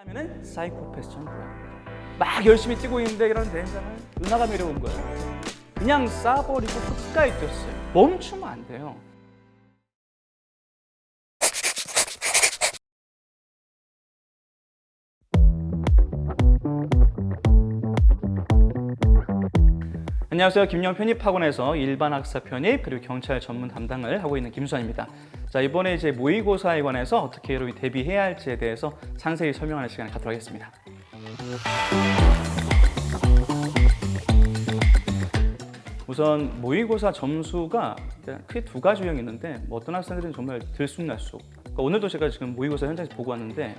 하면은 사이코패스처럼 보여요. 막 열심히 뛰고 있는데 이런 대장을 은하가 내려온 거예요. 그냥 싸버리고 끝까지 뛰었어요. 멈추면 안 돼요. 안녕하세요. 김영 편입학원에서 일반 학사 편입 그리고 경찰 전문 담당을 하고 있는 김수환입니다. 자 이번에 이제 모의고사에 관해서 어떻게 여러분이 대비해야 할지에 대해서 상세히 설명하는 시간을 갖도록 하겠습니다. 우선 모의고사 점수가 크게 두 가지 유형이 있는데 뭐 어떤 학생들은 정말 들쑥날쑥. 그러니까 오늘도 제가 지금 모의고사 현장에서 보고 왔는데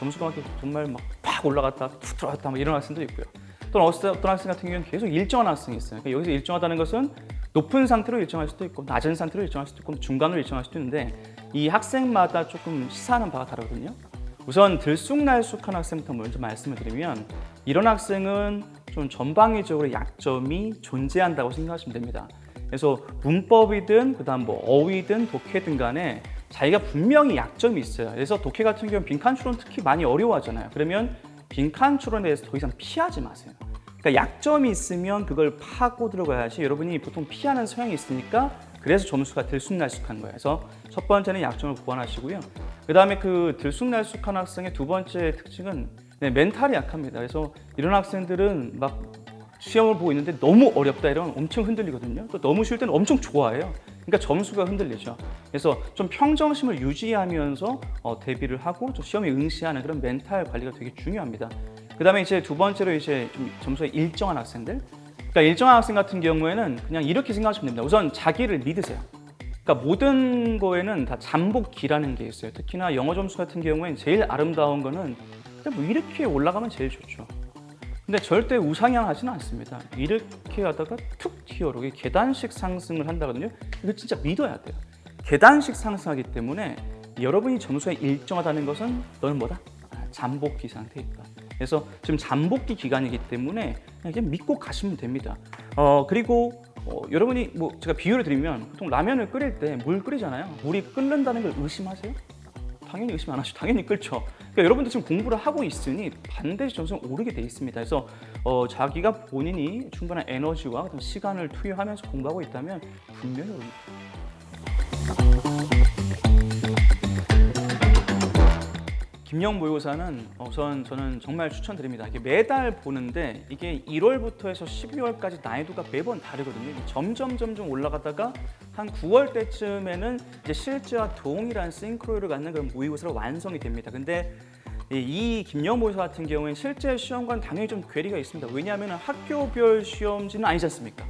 점수가 막 정말 막 팍 올라갔다 툭 들어갔다 막 이런 학생도 있고요. 또 어떤 학생 같은 경우는 계속 일정한 학생이 있어요. 그러니까 여기서 일정하다는 것은 높은 상태로 일정할 수도 있고 낮은 상태로 일정할 수도 있고 중간으로 일정할 수도 있는데 이 학생마다 조금 시사하는 바가 다르거든요. 우선 들쑥날쑥한 학생부터 먼저 말씀을 드리면 이런 학생은 좀 전방위적으로 약점이 존재한다고 생각하시면 됩니다. 그래서 문법이든 그다음 뭐 어휘든 독해든 간에 자기가 분명히 약점이 있어요. 그래서 독해 같은 경우는 빈칸 추론 특히 많이 어려워하잖아요. 그러면 빈칸 추론에 대해서 더 이상 피하지 마세요. 그러니까 약점이 있으면 그걸 파고 들어가야지 여러분이 보통 피하는 성향이 있으니까 그래서 점수가 들쑥날쑥한 거예요. 그래서 첫 번째는 약점을 보완하시고요. 그 다음에 그 들쑥날쑥한 학생의 두 번째 특징은 네, 멘탈이 약합니다. 그래서 이런 학생들은 막 시험을 보고 있는데 너무 어렵다 이러면 엄청 흔들리거든요. 또 너무 쉬울 때는 엄청 좋아해요. 그러니까 점수가 흔들리죠. 그래서 좀 평정심을 유지하면서 어, 대비를 하고 좀 시험에 응시하는 그런 멘탈 관리가 되게 중요합니다. 그다음에 이제 두 번째로 이제 좀 점수가 일정한 학생들. 그러니까 일정한 학생 같은 경우에는 그냥 이렇게 생각하시면 됩니다. 우선 자기를 믿으세요. 그러니까 모든 거에는 다 잠복기라는 게 있어요. 특히나 영어 점수 같은 경우에는 제일 아름다운 거는 그냥 뭐 이렇게 올라가면 제일 좋죠. 근데 절대 우상향하지는 않습니다. 이렇게 하다가 툭 튀어오르게 계단식 상승을 한다거든요. 이거 진짜 믿어야 돼요. 계단식 상승하기 때문에 여러분이 점수가 일정하다는 것은 너는 뭐다? 아, 잠복기 있다. 그래서 지금 잠복기 기간이기 때문에 그냥 믿고 가시면 됩니다. 어 그리고 어, 여러분이 뭐 제가 비유를 드리면 보통 라면을 끓일 때 물 끓이잖아요. 물이 끓는다는 걸 의심하세요? 당연히 의심 안 하시죠. 당연히 끓죠. 그러니까 여러분들 지금 공부를 하고 있으니 반드시 점수는 오르게 돼 있습니다. 그래서 어, 자기가 본인이 충분한 에너지와 시간을 투여하면서 공부하고 있다면 분명히 오릅니다. 김영 모의고사는 우선 저는 정말 추천드립니다. 이게 매달 보는데 이게 1월부터 해서 12월까지 난이도가 매번 다르거든요. 점점 점점 올라가다가 한 9월 때쯤에는 이제 실제와 동일한 싱크로율을 갖는 그런 모의고사로 완성이 됩니다. 근데 이- 이 김영 모의고사 같은 경우에는 실제 시험과는 당연히 좀 괴리가 있습니다. 왜냐하면 학교별 시험지는 아니지 않습니까?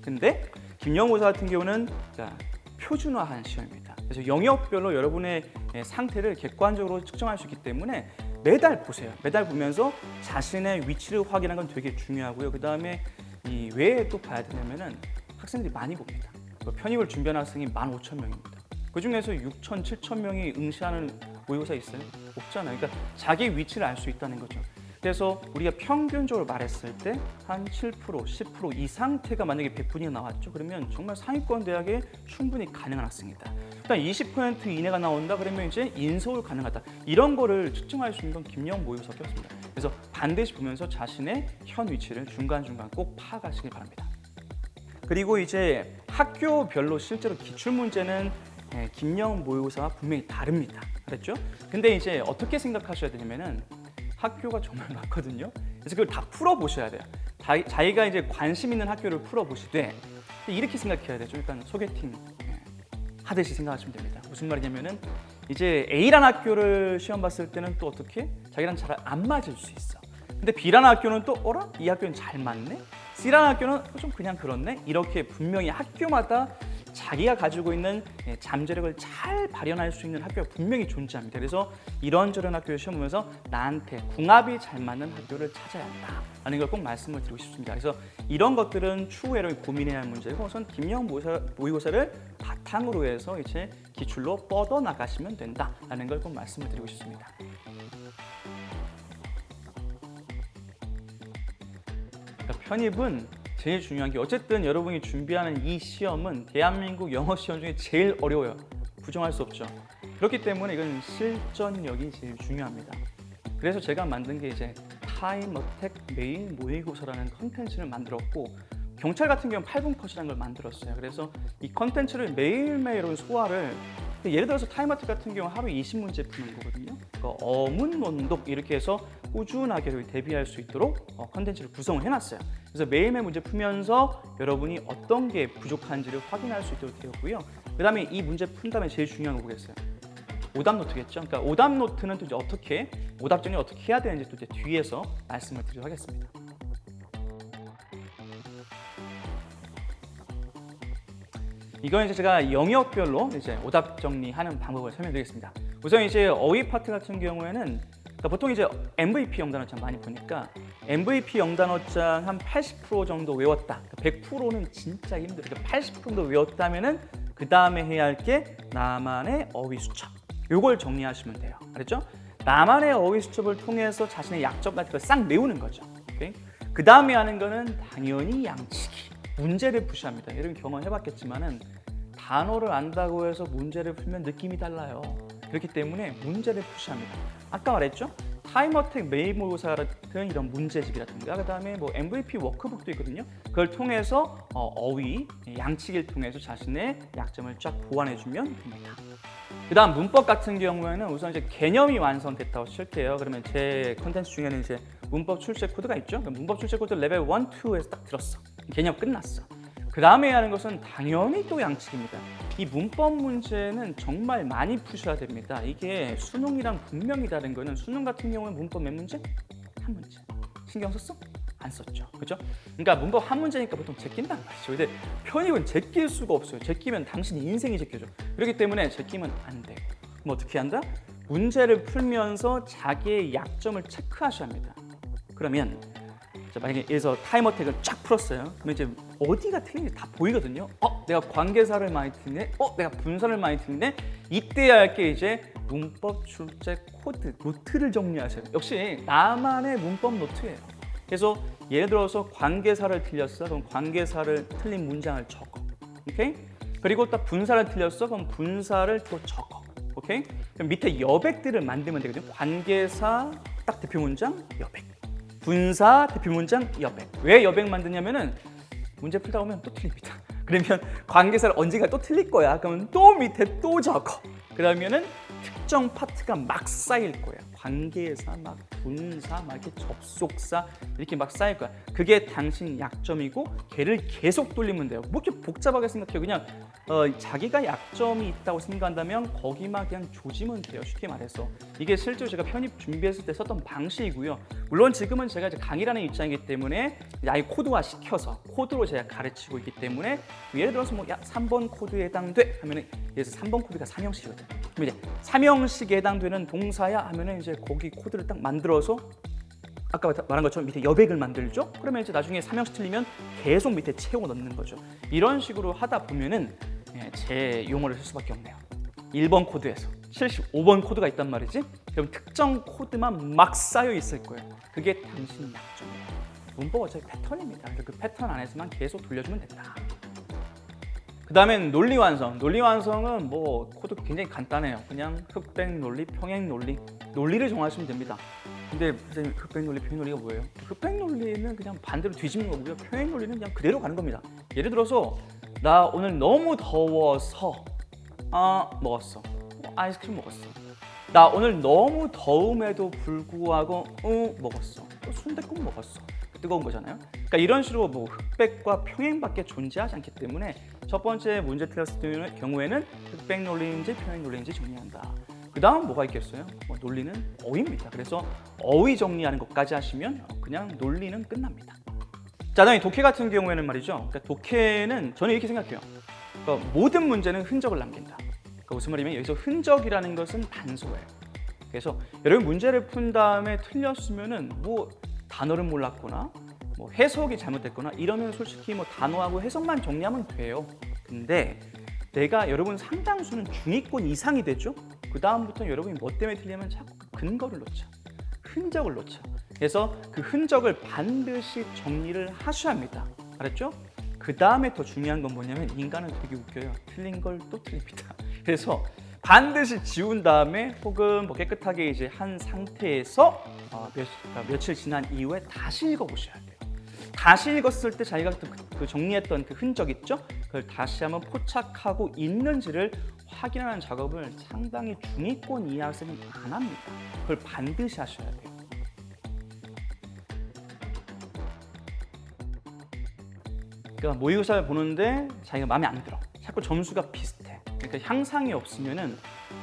근데 김영모사 같은 경우는 자, 표준화한 시험입니다. 그래서 영역별로 여러분의 예, 상태를 객관적으로 측정할 수 있기 때문에 매달 보세요. 매달 보면서 자신의 위치를 확인하는 건 되게 중요하고요. 그 다음에 이 외에 또 봐야 되냐면은 학생들이 많이 봅니다. 그 편입을 준비하는 학생이 15,000명입니다. 그 중에서 6천, 7천 명이 응시하는 모의고사 있어요? 없잖아요. 그러니까 자기 위치를 알 수 있다는 거죠. 그래서 우리가 평균적으로 말했을 때 한 7%, 10%이 상태가 만약에 100분이 나왔죠. 그러면 정말 상위권 대학에 충분히 가능한 학생이다. 일단 20% 이내가 나온다 그러면 이제 인서울 가능하다. 이런 거를 측정할 수 있는 건 김영 모의고사밖에 없습니다. 그래서 반드시 보면서 자신의 현 위치를 중간중간 꼭 파악하시길 바랍니다. 그리고 이제 학교별로 실제로 기출 문제는 예, 김영 모의고사와 분명히 다릅니다. 알았죠? 근데 이제 어떻게 생각하셔야 되냐면은 학교가 정말 많거든요. 그래서 그걸 다 풀어 보셔야 돼요. 자, 자기가 이제 관심 있는 학교를 풀어 보시되 이렇게 생각해야 되죠. 일단 소개팅 예, 하듯이 생각하시면 됩니다. 무슨 말이냐면은 이제 A라는 학교를 시험 봤을 때는 또 어떻게 자기랑 잘 안 맞을 수 있어. 근데 B라는 학교는 또 어라 이 학교는 잘 맞네. C라는 학교는 좀 그냥 그렇네. 이렇게 분명히 학교마다 자기가 가지고 있는 예, 잠재력을 잘 발현할 수 있는 학교가 분명히 존재합니다. 그래서 이런저런 학교를 시험 보면서 나한테 궁합이 잘 맞는 학교를 찾아야 한다라는 걸 꼭 말씀을 드리고 싶습니다. 그래서 이런 것들은 추후에 고민해야 할 문제고 우선 김영 모의고사, 모의고사를 바탕으로 해서 이제 기출로 뻗어 나가시면 된다라는 걸 꼭 말씀을 드리고 싶습니다. 그러니까 편입은 제일 중요한 게 어쨌든 여러분이 준비하는 이 시험은 대한민국 영어 시험 중에 제일 어려워요. 부정할 수 없죠. 그렇기 때문에 이건 실전력이 제일 중요합니다. 그래서 제가 만든 게 이제 타임 어택 메인 모의고사라는 컨텐츠를 만들었고 경찰 같은 경우는 8분 컷이라는 걸 만들었어요. 그래서 이 컨텐츠를 매일매일 소화를 예를 들어서 타임 어택 같은 경우 하루 20문제 푸는 거거든요. 그러니까 어문 원독 이렇게 해서 꾸준하게 대비할 수 있도록 어, 컨텐츠를 구성을 해놨어요. 그래서 매일매일 문제 풀면서 여러분이 어떤 게 부족한지를 확인할 수 있도록 되었고요. 그 다음에 이 문제 푼 다음에 제일 중요한 거 보겠어요. 오답 노트겠죠. 그러니까 오답 노트는 또 이제 어떻게 오답 정리 어떻게 해야 되는지 또 이제 뒤에서 말씀을 드리도록 하겠습니다. 이건 이제 제가 영역별로 이제 오답 정리하는 방법을 설명드리겠습니다. 우선 이제 어휘 파트 같은 경우에는 그러니까 보통 이제 MVP 영단어장 많이 보니까 MVP 영단어장 한 80% 정도 외웠다. 100%는 진짜 힘들어요. 그러니까 80% 정도 외웠다면은 그 다음에 해야 할 게 나만의 어휘 수첩. 요걸 정리하시면 돼요. 알았죠? 나만의 어휘 수첩을 통해서 자신의 약점 같은 걸 싹 메우는 거죠. 그 다음에 하는 거는 당연히 양치기. 문제를 푸시합니다. 여러분 경험해봤겠지만은 단어를 안다고 해서 문제를 풀면 느낌이 달라요. 그렇기 때문에 문제를 푸시합니다. 아까 말했죠? 타임어택 메이모사 같은 이런 문제집이라든가 그다음에 뭐 MVP 워크북도 있거든요. 그걸 통해서 어, 휘 양치기를 통해서 자신의 약점을 쫙 보완해주면 됩니다. 그다음 문법 같은 경우에는 우선 이제 개념이 완성됐다고 칠게요. 그러면 제 컨텐츠 중에는 이제 문법 출제 코드가 있죠. 문법 출제 코드 레벨 1, 2에서 딱 들었어. 개념 끝났어. 그 다음에 하는 것은 당연히 또 양측입니다. 이 문법 문제는 정말 많이 푸셔야 됩니다. 이게 수능이랑 분명히 다른 거는 수능 같은 경우는 문법 몇 문제? 한 문제. 신경 썼어? 안 썼죠. 그죠? 그러니까 문법 한 문제니까 보통 제낀단 말이죠. 근데 편입은 제낄 수가 없어요. 제끼면 당신 인생이 제껴져. 그렇기 때문에 제끼면 안 돼요. 그럼 어떻게 한다? 문제를 풀면서 자기의 약점을 체크하셔야 합니다. 그러면 자, 만약에 여기서 타임 어택을 쫙 풀었어요. 그러면 이제 어디가 틀린지 다 보이거든요. 어, 내가 관계사를 많이 틀리네. 어, 내가 분사를 많이 틀리네. 이때 할게 이제 문법 출제 코드 노트를 정리하세요. 역시 나만의 문법 노트예요. 그래서 예를 들어서 관계사를 틀렸어. 그럼 관계사를 틀린 문장을 적어. 오케이? 그리고 또 분사를 틀렸어. 그럼 분사를 또 적어. 오케이? 그럼 밑에 여백들을 만들면 되거든요. 관계사 딱 대표 문장 여백. 분사 대표 문장 여백. 왜 여백 만드냐면은 문제 풀다 보면 또 틀립니다. 그러면 관계사를 언젠가 또 틀릴 거야. 그러면 또 밑에 또 적어. 그러면은 특정 파트가 막 쌓일 거야. 관계사, 막 분사, 막 이렇게 접속사 이렇게 막 쌓일 거야. 그게 당신 약점이고 걔를 계속 돌리면 돼요. 뭐 이렇게 복잡하게 생각해요. 그냥 어, 자기가 약점이 있다고 생각한다면 거기만 그냥 조지면 돼요. 쉽게 말해서 이게 실제로 제가 편입 준비했을 때 썼던 방식이고요. 물론 지금은 제가 이제 강의라는 입장이기 때문에 아예 코드화 시켜서 코드로 제가 가르치고 있기 때문에 예를 들어서 뭐 야, 3번 코드에 해당돼 하면은 들어서 3번 코드가 삼형식이거든. 그럼 이제 삼형식에 해당되는 동사야 하면은 이제 거기 코드를 딱 만들어 서 아까 말한 것처럼 밑에 여백을 만들죠. 그러면 이제 나중에 삼형식 틀리면 계속 밑에 채워 넣는 거죠. 이런 식으로 하다 보면은 예, 제 용어를 쓸 수밖에 없네요. 1번 코드에서 75번 코드가 있단 말이지. 그럼 특정 코드만 막 쌓여 있을 거예요. 그게 당신 약점이에요. 문법 어차피 패턴입니다. 그 패턴 안에서만 계속 돌려주면 된다. 그 다음엔 논리 완성. 논리 완성은 뭐 코드 굉장히 간단해요. 그냥 흑백 논리, 평행 논리. 논리를 정하시면 됩니다. 근데 선생님 흑백 논리, 평행 논리가 뭐예요? 흑백 논리는 그냥 반대로 뒤집는 거고요. 평행 논리는 그냥 그대로 가는 겁니다. 예를 들어서 나 오늘 너무 더워서 아 먹었어. 어, 아이스크림 먹었어. 나 오늘 너무 더움에도 불구하고 응 먹었어. 또 순댓국 먹었어. 뜨거운 거잖아요. 그러니까 이런 식으로 뭐 흑백과 평행밖에 존재하지 않기 때문에 첫 번째 문제 틀렸을 경우에는 흑백 논리인지 평행 논리인지 정리한다. 그 다음 뭐가 있겠어요? 뭐 논리는 어휘입니다. 그래서 어휘 정리하는 것까지 하시면 그냥 논리는 끝납니다. 자, 다음에 독해 같은 경우에는 말이죠. 그러니까 독해는 저는 이렇게 생각해요. 그러니까 모든 문제는 흔적을 남긴다. 그러니까 무슨 말이냐면 여기서 흔적이라는 것은 단서예요. 그래서 여러분 문제를 푼 다음에 틀렸으면은 뭐 단어를 몰랐거나 뭐 해석이 잘못됐거나 이러면 솔직히 뭐 단어하고 해석만 정리하면 돼요. 근데 내가 여러분 상당수는 중위권 이상이 되죠. 그 다음부터 여러분이 뭐 때문에 틀리면 자꾸 그 근거를 놓죠. 흔적을 놓죠. 그래서 그 흔적을 반드시 정리를 하셔야 합니다. 알았죠? 그 다음에 더 중요한 건 뭐냐면 인간은 되게 웃겨요. 틀린 걸 또 틀립니다. 그래서 반드시 지운 다음에 혹은 뭐 깨끗하게 이제 한 상태에서 어, 몇, 그러니까 며칠 지난 이후에 다시 읽어보셔야 돼요. 다시 읽었을 때 자기가 그, 그 정리했던 그 흔적 있죠? 그걸 다시 한번 포착하고 있는지를 확인하는 작업을 상당히 중위권 이하 학생이 안 합니다. 그걸 반드시 하셔야 돼요. 그러니까 모의고사를 보는데 자기가 마음에 안 들어. 자꾸 점수가 비슷해. 그러니까 향상이 없으면은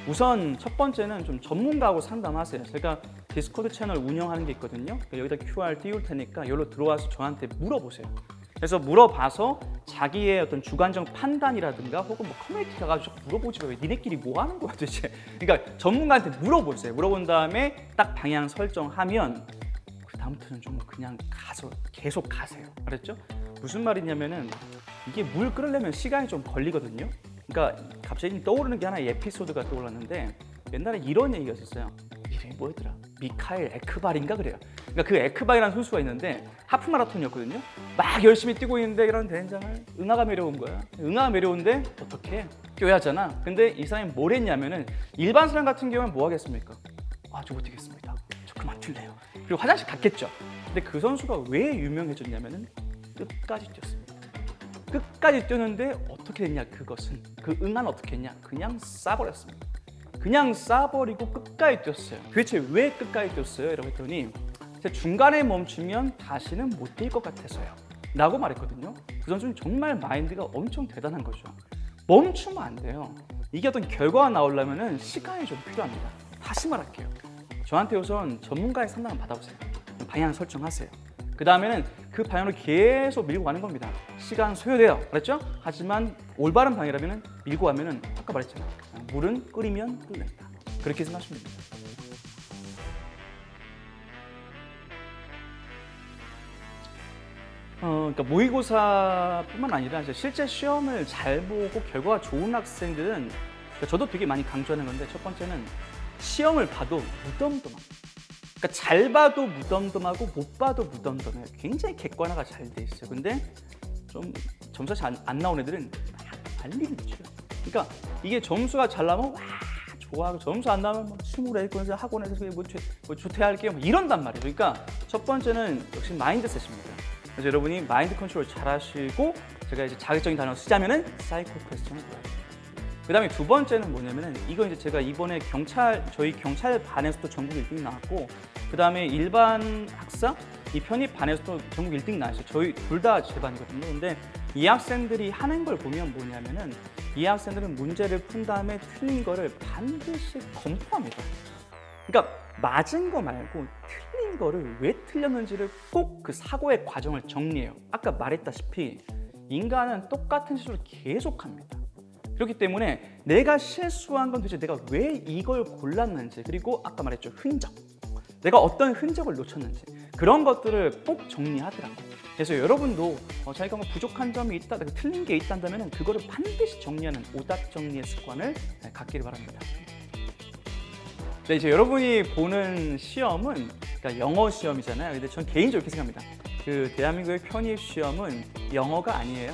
우선 첫 번째는 좀 전문가하고 상담하세요. 제가 디스코드 채널 운영하는 게 있거든요. 그러니까 여기다 QR 띄울 테니까 여기로 들어와서 저한테 물어보세요. 그래서 물어봐서 자기의 어떤 주관적 판단이라든가 혹은 뭐 커뮤니티 가가지고 물어보지 왜 니네끼리 뭐 하는 거야 도대체. 그러니까 전문가한테 물어보세요. 물어본 다음에 딱 방향 설정하면 그 다음부터는 좀 그냥 가서 계속 가세요. 알았죠? 무슨 말이냐면은 이게 물 끓으려면 시간이 좀 걸리거든요. 그러니까 갑자기 떠오르는 게 하나 의 에피소드가 떠올랐는데 옛날에 이런 얘기가 있었어요. 이름이 뭐였더라? 미카엘 에크발인가 그래요. 그러니까 그 에크발이라는 선수가 있는데 하프 마라톤이었거든요. 막 열심히 뛰고 있는데 이런 대장을 응아가 내려온 거야. 응아가 내려오는데 어떻게 껴야잖아. 근데 이 사람이 뭘 했냐면은 일반 사람 같은 경우는 뭐 하겠습니까? 아, 저 못뛰겠습니다. 저 그만 뛸래요. 그리고 화장실 갔겠죠. 근데 그 선수가 왜 유명해졌냐면은 끝까지 뛰었습니다. 끝까지 뛰었는데 어떻게 됐냐 그것은 그 응안 어떻게 했냐 그냥 싸버렸습니다. 그냥 싸버리고 끝까지 뛰었어요. 도대체 왜 끝까지 뛰었어요? 이라고 했더니 제가 중간에 멈추면 다시는 못 뛸 것 같아서요. 라고 말했거든요. 그 선수는 정말 마인드가 엄청 대단한 거죠. 멈추면 안 돼요. 이게 어떤 결과가 나오려면 시간이 좀 필요합니다. 다시 말할게요. 저한테 우선 전문가의 상담을 받아보세요. 방향 설정하세요. 그 다음에는 그 방향으로 계속 밀고 가는 겁니다. 시간 소요돼요. 그랬죠? 하지만 올바른 방향이라면 밀고 가면은 아까 말했잖아요. 물은 끓이면 끓는다. 그렇게 생각하시면 됩니다. 어, 그러니까 모의고사뿐만 아니라 이제 실제 시험을 잘 보고 결과가 좋은 학생들은 그러니까 저도 되게 많이 강조하는 건데 첫 번째는 시험을 봐도 무덤덤합니다. 그러니까 잘 봐도 무덤덤하고 못 봐도 무덤덤해요. 굉장히 객관화가 잘 돼 있어요. 근데 좀 점수가 잘 안 나온 애들은 막 난리를 쳐요. 그러니까 이게 점수가 잘 나면 와 좋아하고 점수 안 나면 막 스물에 있고서 학원에서 뭐, 조, 뭐뭐 이런단 말이에요. 그러니까 첫 번째는 역시 마인드셋입니다. 그래서 여러분이 마인드 컨트롤 잘 하시고 제가 이제 자극적인 단어 쓰자면은 사이코 퀘스천을. 그다음에 두 번째는 뭐냐면은 이거 이제 제가 이번에 경찰 저희 경찰 반에서도 전국 1등 나왔고 그다음에 일반 학사 이 편입 반에서도 전국 1등 나왔어요. 저희 둘 다 제 반이거든요. 근데 이 학생들이 하는 걸 보면 뭐냐면은 이 학생들은 문제를 푼 다음에 틀린 거를 반드시 검토합니다. 그러니까 맞은 거 말고 틀린 거를 왜 틀렸는지를 꼭 그 사고의 과정을 정리해요. 아까 말했다시피 인간은 똑같은 실수를 계속합니다. 그렇기 때문에 내가 실수한 건 도대체 내가 왜 이걸 골랐는지 그리고 아까 말했죠 흔적 내가 어떤 흔적을 놓쳤는지 그런 것들을 꼭 정리하더라고요 그래서 여러분도 어, 자기가 뭐 부족한 점이 있다 틀린 게 있다면 그거를 반드시 정리하는 오답 정리의 습관을 네, 갖기를 바랍니다 네, 이제 여러분이 보는 시험은 그러니까 영어 시험이잖아요 근데 전 개인적으로 이렇게 생각합니다 그 대한민국의 편입 시험은 영어가 아니에요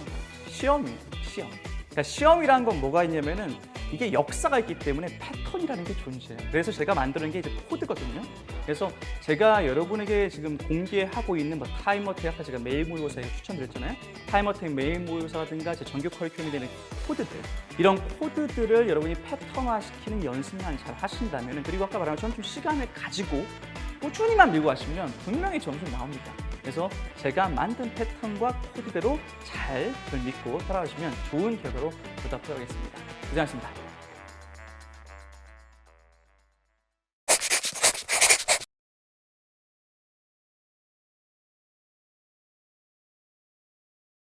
시험이에요 시험 그러니까 시험이라는 건 뭐가 있냐면은 이게 역사가 있기 때문에 패턴이라는 게 존재해요. 그래서 제가 만드는 게 이제 코드거든요. 그래서 제가 여러분에게 지금 공개하고 있는 뭐 타임어택 아까 제가 메일 모의고사에 추천드렸잖아요. 타임어택 메일 모의고사라든가 제 정규 커리큘럼이 되는 코드들 이런 코드들을 여러분이 패턴화시키는 연습만 잘 하신다면 그리고 아까 말한 것처럼 좀 시간을 가지고 꾸준히만 밀고 가시면 분명히 점수 나옵니다. 그래서 제가 만든 패턴과 코드대로 잘 믿고 따라가시면 좋은 결과로 보답하겠습니다. 고생하셨습니다.